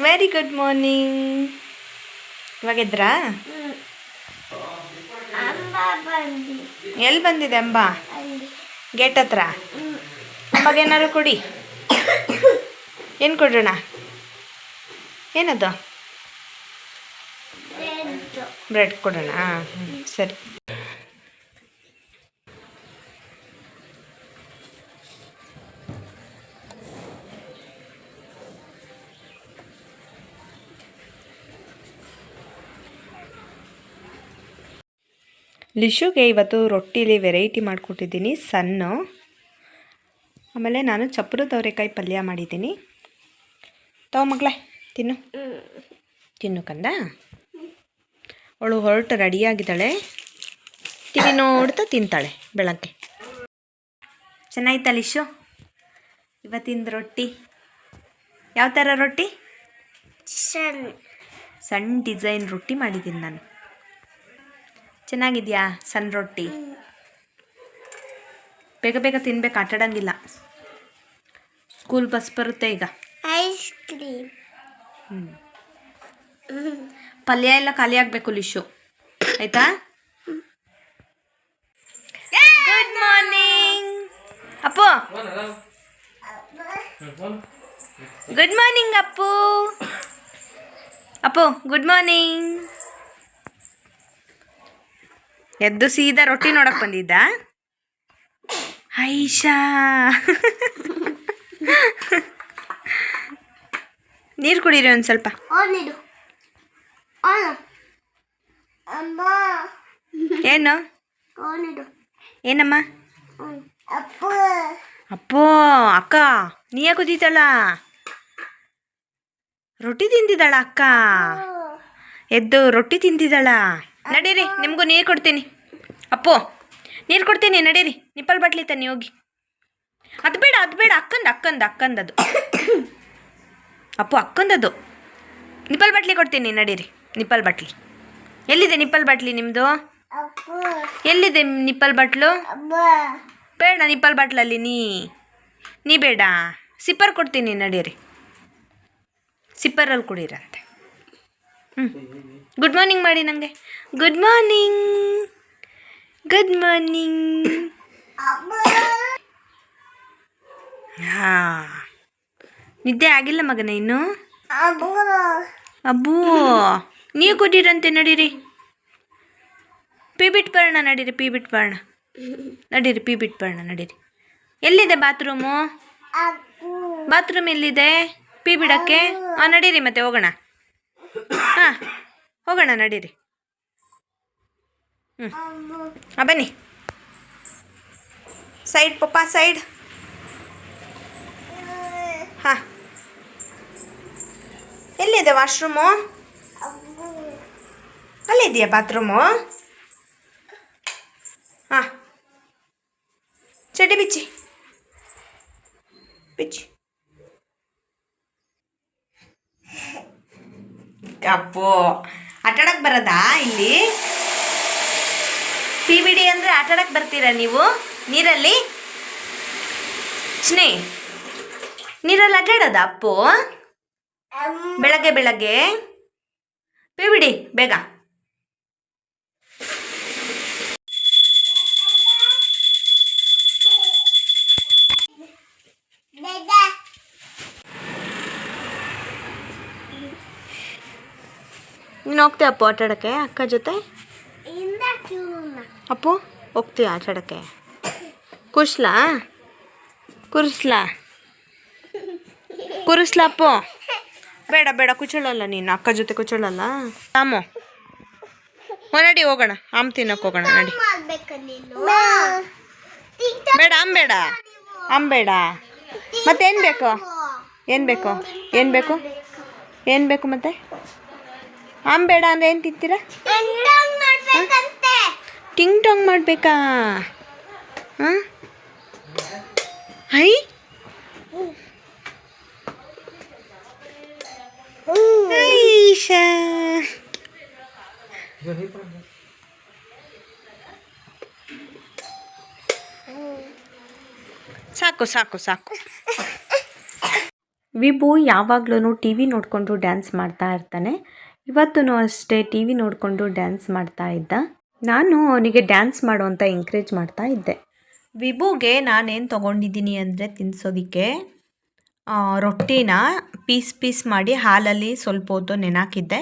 Very good morning ಇವಾಗ ಎದ್ರಾ ಎಲ್ಲಿ ಬಂದಿದೆ ಅಂಬ? ಗೇಟ್ ಹತ್ರ? ಏನಾರು ಕೊಡಿ. ಏನು ಕೊಡೋಣ? ಏನದು? ಬ್ರೆಡ್ ಕೊಡೋಣ. ಹಾಂ ಸರಿ. ಲಿಶುಗೆ ಇವತ್ತು ರೊಟ್ಟಿಲಿ ವೆರೈಟಿ ಮಾಡಿಕೊಟ್ಟಿದ್ದೀನಿ ಸನ್ನು ಆಮೇಲೆ ನಾನು ಚಪ್ಪರದ ಅವರೆಕಾಯಿ ಪಲ್ಯ ಮಾಡಿದ್ದೀನಿ. ತಗೋ ಮಗಳೇ ತಿನ್ನು. ತಿನ್ನು ಕಂದ? ಅವಳು ಹೊರಟು ರೆಡಿಯಾಗಿದ್ದಾಳೆ. ತಿಳಿ ನೋಡ್ತಾ ತಿಂತಾಳೆ ಬೆಳಗ್ಗೆ. ಚೆನ್ನಾಯ್ತಾ ಲಿಶು? ಇವತ್ತಿಂದ ರೊಟ್ಟಿ. ಯಾವ ಥರ ರೊಟ್ಟಿ? ಸಣ್ಣ ಸಣ್ಣ ಡಿಸೈನ್ ರೊಟ್ಟಿ ಮಾಡಿದ್ದೀನಿ ನಾನು. ಚೆನ್ನಾಗಿದೆಯಾ ಸಣ್ಣ ರೊಟ್ಟಿ? ಬೇಗ ಬೇಗ ತಿನ್ಬೇಕು ಆಟಾಡಂಗಿಲ್ಲ. ಸ್ಕೂಲ್ ಬಸ್ ಬರುತ್ತೆ ಈಗ. ಐಸ್ ಕ್ರೀಮ್ ಪಲ್ಯ ಎಲ್ಲ ಖಾಲಿ ಆಗಬೇಕು ಲಿಶು. ಆಯ್ತಾ? Good morning Appu. Good morning Appu. Appu good morning ಎದ್ದು ಸೀದಾ ರೊಟ್ಟಿ ನೋಡಕ್ ಬಂದಿದ್ದ? ಐಶಾ. ನೀರು ಕುಡೀರಿ ಒಂದು ಸ್ವಲ್ಪ. ಏನು? ಏನಮ್ಮ? ಅಪ್ಪ. ಅಪ್ಪೋ ಅಕ್ಕ ನೀ ಯಾಕೆ ಕುದೀತಳ ರೊಟ್ಟಿ ತಿಂದಿದ್ದಾಳ ಅಕ್ಕ? ಎದ್ದು ರೊಟ್ಟಿ ತಿಂದಿದ್ದಾಳ? ನಡೀರಿ, ನಿಮಗೂ ನೀರು ಕೊಡ್ತೀನಿ. ಅಪ್ಪು, ನೀರು ಕೊಡ್ತೀನಿ, ನಡೀರಿ. ನಿಪ್ಪಲ್ ಬಾಟ್ಲಿ ತನ್ನಿ, ಹೋಗಿ. ಅದು ಬೇಡ ಅದು ಬೇಡ, ಅಕ್ಕಂದು ಅಕ್ಕಂದು ಅಕ್ಕಂದದು ಅಪ್ಪು ಅಕ್ಕಂದದು ನಿಪ್ಪಲ್ ಬಾಟ್ಲಿ ಕೊಡ್ತೀನಿ, ನಡೀರಿ. ನಿಪ್ಪಲ್ ಬಟ್ಲಿ. ಎಲ್ಲಿದೆ ನಿಪ್ಪಲ್ ಬಟ್ಲಿ ನಿಮ್ಮದು ಎಲ್ಲಿದೆ ನಿಪ್ಪಲ್ ಬಾಟ್ಲು? ಬೇಡ ನಿಪ್ಪಲ್ ಬಾಟ್ಲಲ್ಲಿ, ನೀ ನೀ ಬೇಡ. ಸಿಪ್ಪರ್ ಕೊಡ್ತೀನಿ, ನಡೀರಿ. ಸಿಪ್ಪರಲ್ಲಿ ಕುಡೀರ. ಗುಡ್ ಮಾರ್ನಿಂಗ್ ಮಾಡಿ ನನಗೆ ಗುಡ್ ಮಾರ್ನಿಂಗ್ ಗುಡ್ ಮಾರ್ನಿಂಗ್ ಹಾಂ. ನಿದ್ದೆ ಆಗಿಲ್ಲ ಮಗನ ಇನ್ನು? ಅಬ್ಬು. ನೀವು ಕೊಟ್ಟಿರಂತೆ ನಡೀರಿ. ಪಿ ಬಿಟ್ ಬರೋಣ ನಡೀರಿ ಪಿ ಬಿಟ್ ಬರೋಣ ನಡೀರಿ ಪಿ ಬಿಟ್ ಬರೋಣ ನಡೀರಿ. ಎಲ್ಲಿದೆ ಬಾತ್ರೂಮು? ಬಾತ್ರೂಮ್ ಎಲ್ಲಿದೆ? ಪಿ ಬಿಡಕ್ಕೆ? ಹಾಂ ನಡೀರಿ ಮತ್ತೆ ಹೋಗೋಣ. ಹಾಂ ಹೋಗೋಣ ನಡೀರಿ. ಹ್ಞೂ ಹಾಂ ಬನ್ನಿ. ಸೈಡ್ ಪಪ್ಪ ಸೈಡ್. ಹಾಂ. ಎಲ್ಲಿದೆ ವಾಶ್ರೂಮು? ಅಲ್ಲಿದೆಯಾ ಬಾತ್ರೂಮು ಅಪ್ಪೋ ಆಟಾಡಕ್ಕೆ ಬರೋದಾ ಇಲ್ಲಿ? ಪಿ ಬಿ ಡಿ ಅಂದರೆ ಆಟಾಡಕ್ಕೆ ಬರ್ತೀರಾ ನೀವು? ನೀರಲ್ಲಿ? ಸ್ನೇ ನೀರಲ್ಲಿ ಆಟಾಡೋದ ಅಪ್ಪು? ಬೆಳಗ್ಗೆ ಬೆಳಗ್ಗೆ? ಪಿ ಬಿಡಿ ಬೇಗ ಬೇಡ ನೀನು ಹೋಗ್ತೀಯ ಅಪ್ಪು ಆಟಾಡೋಕ್ಕೆ ಅಕ್ಕ ಜೊತೆ? ಅಪ್ಪು ಹೋಗ್ತೀಯ ಆಟಾಡೋಕ್ಕೆ ಕುರ್ಸ್ಲಾ? ಕುರ್ಸ್ಲಾ? ಕುರಿಸ್ಲಾ ಅಪ್ಪು? ಬೇಡ ಬೇಡ ಕುಚ್ಚಳಲ್ಲ ನೀನು ಅಕ್ಕ ಜೊತೆ ಕುಚ್ಚಳಲ್ಲ ಆಮು ನಡಿ ಹೋಗೋಣ ಆಮ್ ತಿನ್ನಕ್ಕೆ ಹೋಗೋಣ ನಡಿ. ಬೇಡ ಆಮ್ ಬೇಡ. ಆಮ್ ಬೇಡ. ಮತ್ತೇನು ಬೇಕು? ಏನು ಬೇಕು? ಏನು ಬೇಕು? ಏನು ಬೇಕು ಮತ್ತೆ? ಆಮ್ ಬೇಡ ಅಂದರೆ ಏನು ತಿಂತೀರಾ? ಟಿಂಗ್ ಟಾಂಗ್ ಮಾಡಬೇಕಾ? ಹಾಂ? ಸಾಕು ಸಾಕು ಸಾಕು. ವಿಭು ಯಾವಾಗ್ಲೂ ಟಿ ವಿ ನೋಡಿಕೊಂಡು ಡ್ಯಾನ್ಸ್ ಮಾಡ್ತಾ ಇರ್ತಾನೆ. ಇವತ್ತೂ ಅಷ್ಟೇ ಟಿ ವಿ ನೋಡಿಕೊಂಡು ಡ್ಯಾನ್ಸ್ ಮಾಡ್ತಾ ಇದ್ದ. ನಾನು ಅವನಿಗೆ ಡ್ಯಾನ್ಸ್ ಮಾಡು ಅಂತ ಎಂಕರೇಜ್ ಮಾಡ್ತಾ ಇದ್ದೆ. ವಿಭುಗೆ ನಾನೇನು ತೊಗೊಂಡಿದ್ದೀನಿ ಅಂದರೆ ತಿನ್ನಿಸೋದಕ್ಕೆ ರೊಟ್ಟಿನ ಪೀಸ್ ಪೀಸ್ ಮಾಡಿ ಹಾಲಲ್ಲಿ ಸ್ವಲ್ಪ ಹೊತ್ತು ನೆನಾಕಿದ್ದೆ.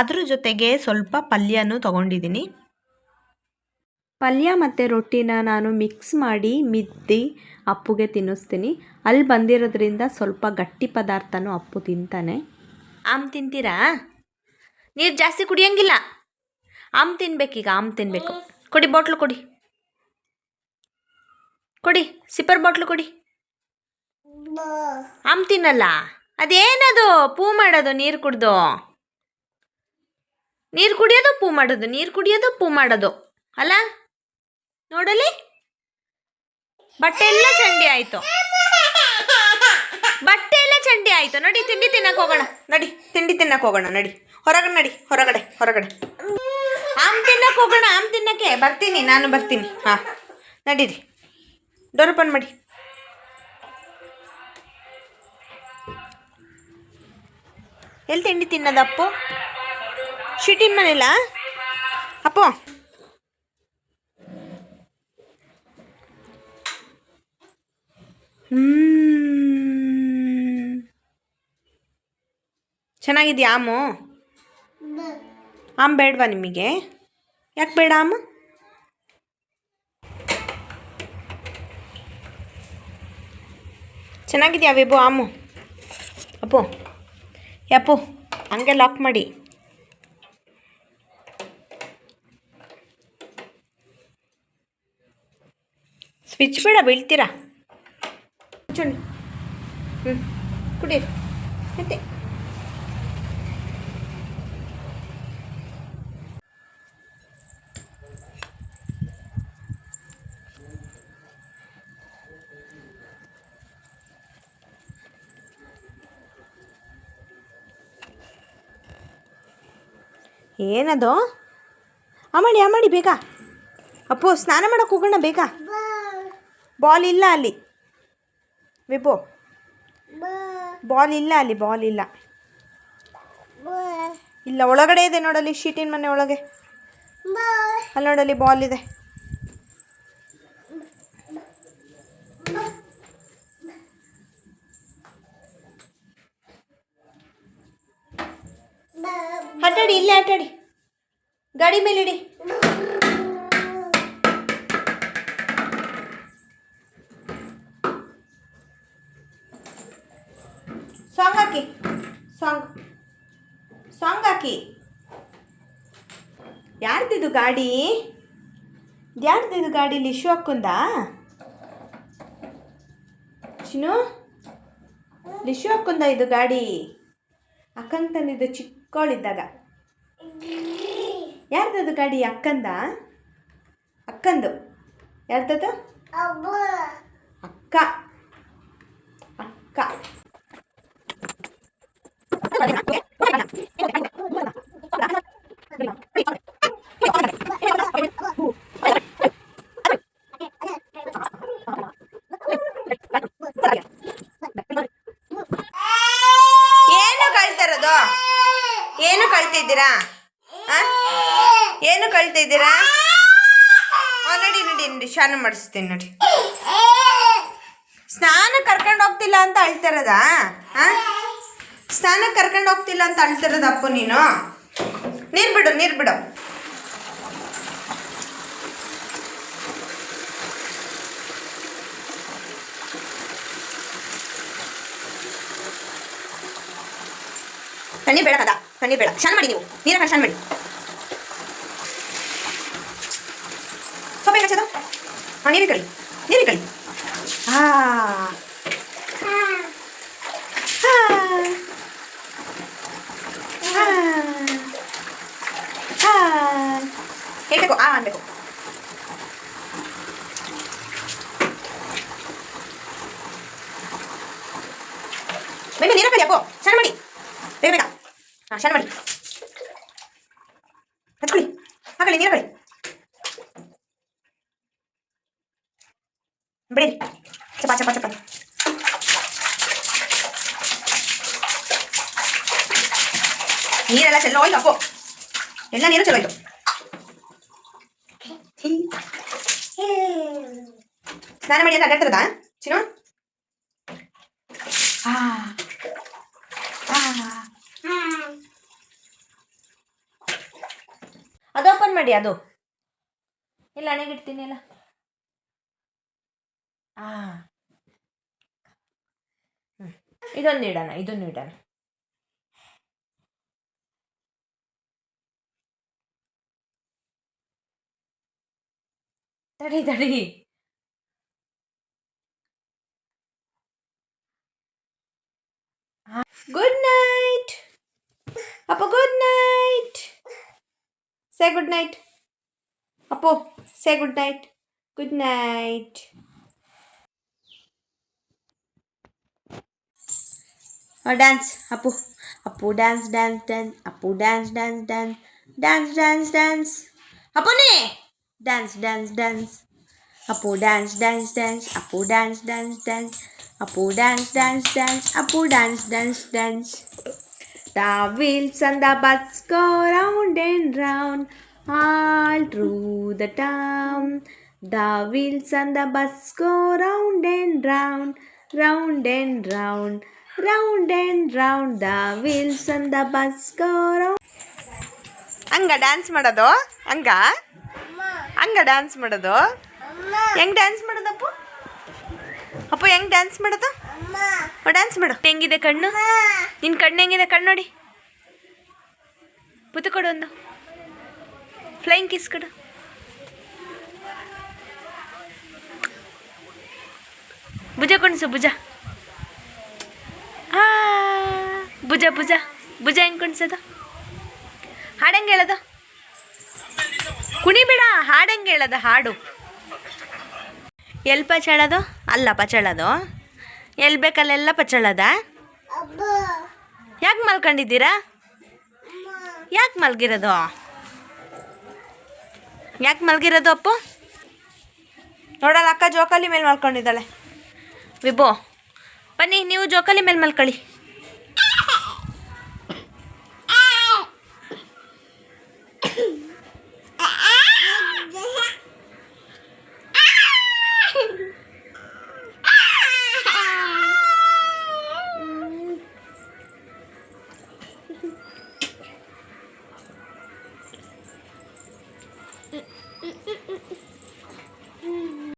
ಅದ್ರ ಜೊತೆಗೆ ಸ್ವಲ್ಪ ಪಲ್ಯನೂ ತೊಗೊಂಡಿದ್ದೀನಿ. ಪಲ್ಯ ಮತ್ತು ರೊಟ್ಟಿನ ನಾನು ಮಿಕ್ಸ್ ಮಾಡಿ ಮಿದ್ದಿ ಅಪ್ಪುಗೆ ತಿನ್ನಿಸ್ತೀನಿ. ಅಲ್ಲಿ ಬಂದಿರೋದ್ರಿಂದ ಸ್ವಲ್ಪ ಗಟ್ಟಿ ಪದಾರ್ಥನೂ ಅಪ್ಪು ತಿಂತಾನೆ. ಆಮ್ ತಿಂತೀರಾ? ನೀರು ಜಾಸ್ತಿ ಕುಡಿಯೋಂಗಿಲ್ಲ. ಆಮ್ ತಿನ್ಬೇಕೀಗ ಆಮ್ ತಿನ್ನಬೇಕು ಕೊಡಿ ಬಾಟ್ಲು ಕೊಡಿ. ಕೊಡಿ ಸಿಪ್ಪರ್ ಬಾಟ್ಲು ಕೊಡಿ. ಆಮ್ ತಿನ್ನಲ್ಲ. ಅದೇನದು ಪೂ ಮಾಡೋದು, ನೀರು ಕುಡ್ದು? ನೀರು ಕುಡಿಯೋದು, ಪೂ ಮಾಡೋದು, ನೀರು ಕುಡಿಯೋದು, ಪೂ ಮಾಡೋದು. ಅಲ್ಲ? ನೋಡಲಿ? ಬಟ್ಟೆ ಎಲ್ಲ ಚಂಡಿ ಆಯ್ತು. ಬಟ್ಟೆ ಎಲ್ಲ ಚಂಡಿ ಆಯ್ತು. ನಡಿ, ತಿಂಡಿ ತಿನ್ನಕ್ ಹೋಗೋಣ. ನಡಿ, ತಿಂಡಿ ತಿನ್ನಕ್ ಹೋಗೋಣ. ನಡಿ. ಹೊರಗಡೆ ನಡಿ, ಹೊರಗಡೆ ಹೊರಗಡೆ. ಆಮ್ ತಿನ್ನಕ್ಕೆ ಹೋಗೋಣ, ಆಮ್ ತಿನ್ನಕ್ಕೆ. ಬರ್ತೀನಿ, ನಾನು ಬರ್ತೀನಿ. ಹಾಂ, ನಡೀರಿ. ಡೋರ್ ಓಪನ್ ಮಾಡಿ. ಎಲ್ಲಿ ತಿಂಡಿ ತಿನ್ನೋದು ಅಪ್ಪು? ಶಿಟಿನ ಮನೇಲ? ಅಪ್ಪು. ಚೆನ್ನಾಗಿದ್ಯಾ ಆಮು ಆಮ್ ಬೇಡವಾ ನಿಮಗೆ. ಯಾಕೆ ಬೇಡ ಅಮ್ಮ? ಚೆನ್ನಾಗಿದ್ಯಾ ವಿಭು? ಆಮು ಅಪ್ಪು. ಯಪ್ಪು, ಹಂಗೆ ಲಾಕ್ ಮಾಡಿ. ಸ್ವಿಚ್ ಬೇಡ, ಬೀಳ್ತೀರಾ? ಹ್ಞೂ ಕುಡೀರಿ ಮತ್ತೆ. ಏನದು? ಅಮ್ಮಡಿ ಅಮ್ಮಡಿ ಬೇಗ. ಅಪ್ಪು, ಸ್ನಾನ ಮಾಡೋಕೆ ಹೋಗೋಣ, ಬೇಗ. ಬಾಲ್ ಇಲ್ಲ ಅಲ್ಲಿ. ವಿಭು. ಬಾಲ್ ಇಲ್ಲ ಅಲ್ಲಿ, ಬಾಲ್ ಇಲ್ಲ. ಇಲ್ಲ, ಒಳಗಡೆ ಇದೆ ನೋಡಲ್ಲಿ ಶೀಟಿನ ಮನೆ ಒಳಗೆ. ಅಲ್ಲಿ ನೋಡಲ್ಲಿ ಬಾಲ್ ಇದೆ. ಆಟಾಡಿ ಗಾಡಿ ಮೇಲೆ ಇಡಿ. ಸಾಂಗ್ ಹಾಕಿ. ಸಾಂಗ್. ಸಾಂಗ್ ಹಾಕಿ. ಯಾರ್ದಿದು ಗಾಡಿ? ಯಾರ್ದಿದು ಗಾಡಿ ಇಶ್ಯೂ ಹಾಕೊಂಡ? ಚಿನ್ನು? ಲಿಶು ಹಾಕೊಂದ ಇದು ಗಾಡಿ? ಅಕ್ಕಂಗೆ ತಂದಿದ್ದು ಚಿಕ್ಕವಳಿದ್ದಾಗ ಯಾರ್ದದು ಗಾಡಿ? ಅಕ್ಕಂದ? ಅಕ್ಕಂದು. ಯಾರ್ದದು? ಅಕ್ಕ. ಅಕ್ಕ. ನಡಿ ಸ್ನಾನ ಮಾಡಿಸ್ತೀನಿ ನೋಡಿ ಸ್ನಾನ ಕರ್ಕೊಂಡು ಹೋಗ್ತಿಲ್ಲ ಅಂತ ಅಳ್ತಿರೋದಾ? ಸ್ನಾನ ಕರ್ಕೊಂಡು ಹೋಗ್ತಿಲ್ಲ ಅಂತ ಅಳ್ತಿರೋದು ಅಪ್ಪು ನೀನು? ನೀರು ಬಿಡು ನೀರು ಬಿಡು. ತಣ್ಣೀರು ಬೇಡ ಕದ ತಣ್ಣೀರು ಬೇಡ. ಶಾನ್ ಮಾಡಿ ನೀವು ನೀರ ಶಾನ್ ಮಾಡಿ. ಹಾಂ ನೀರು ಕಳಿ ನೀರು ಕಳಿ ಹಾ ಹೇಳ್ಬೇಕು ಆ ಅನ್ಬೇಕು ಬೇಗ ನೀರ ಕಳಿ ಅಪ್ಪು ಶಾನ್ ಮಾಡಿ ಬೇಗ ಬೇಗ ಹಾಂ ಶಾನ್ ಮಾಡಿ ಹಚ್ಕೊಳ್ಳಿ ಹಾಕೊಳ್ಳಿ ನೀರು ಕಳಿ ಬಿಡಿ. ಚಪ ಚಪ ಚಪ ನೀರೆಲ್ಲ ಚೆಲ್ಲೋ ಹೋಯ್ತು ಅಪ್ಪು. ಎಲ್ಲ ನೀರು ಚೆಲ್ಲೋಯ್ತು ಸ್ನಾನ ಮಾಡಿ ಅಂತ ಅಡ್ಡಾಡ್ತದ ಚಿನ್ನು? ಅದು ಓಪನ್ ಮಾಡಿ, ಅದು. ಇಲ್ಲ ಅಣೆಗಿಡ್ತೀನಿ ಎಲ್ಲ ಆ. ಹ್ಮ್. ಇದೊಂದು ಇಡೋಣ ಇದೊಂದು ಇಡೋಣ ತಡಿ ತಡಿ. ಗುಡ್ ನೈಟ್ ಅಪ್ಪ good night say good night Appu say good night good night dance Appu Appu dance dance dance Appu dance dance dance dance dance dance ಅಪ್ಪನೇ dance dance dance Appu dance dance dance Appu dance dance dance Appu dance dance dance Appu dance dance dance The wheels on the bus go round and round all through the town. The wheels on the bus go round and round, round and round, round and round. The wheels on the bus go round. ಹಂಗ dance ಮಾಡೋದು? ಹಂಗ? ಹಂಗ dance ಮಾಡೋದು? ಹೆಂಗ್ dance ಮಾಡೋದಪ್ಪು Appu? ಹೆಂಗ್ dance ಮಾಡೋದು? Dance ಮಾಡು. ಹೆಂಗಿದೆ ಕಣ್ಣು? ನಿನ್ನ ಕಣ್ಣು ಹೆಂಗಿದೆ ಕಣ್ಣು ನೋಡಿ. ಪುತ್ತು ಕೊಡು ಒಂದು. ಫ್ಲೈಯಿಂಗ್ ಕಿಸ್ ಕೊಡು. ಭುಜ ಕುಣಿಸು, ಭುಜ. ಆ, ಭುಜ ಭುಜ. ಭುಜ ಹೆಂಗೆ ಕುಣಿಸೋದು? ಹಾಡಂಗೆ ಹೇಳೋದು? ಕುಣಿಬೇಡ ಹಾಡಂಗೆ ಹೇಳೋದು ಹಾಡು. ಎಲ್ಲಿ ಪಚಳದು? ಅಲ್ಲ ಪಚಾಳೋದು. ಎಲ್ಲಿ ಬೇಕಲ್ಲೆಲ್ಲ ಪಚಳದ? ಯಾಕೆ ಮಲ್ಕೊಂಡಿದ್ದೀರಾ? ಯಾಕೆ ಮಲ್ಗಿರೋದು? ಯಾಕೆ ಮಲ್ಗಿರೋದು ಅಪ್ಪು? ನೋಡಲ್ಲ ಅಕ್ಕ ಜೋಕಾಲಿ ಮೇಲೆ ಮಲ್ಕೊಂಡಿದ್ದಾಳೆ. ವಿಭೋ ಬನ್ನಿ ನೀವು ಜೋಕಾಲಿ ಮೇಲೆ ಮಲ್ಕೊಳ್ಳಿ.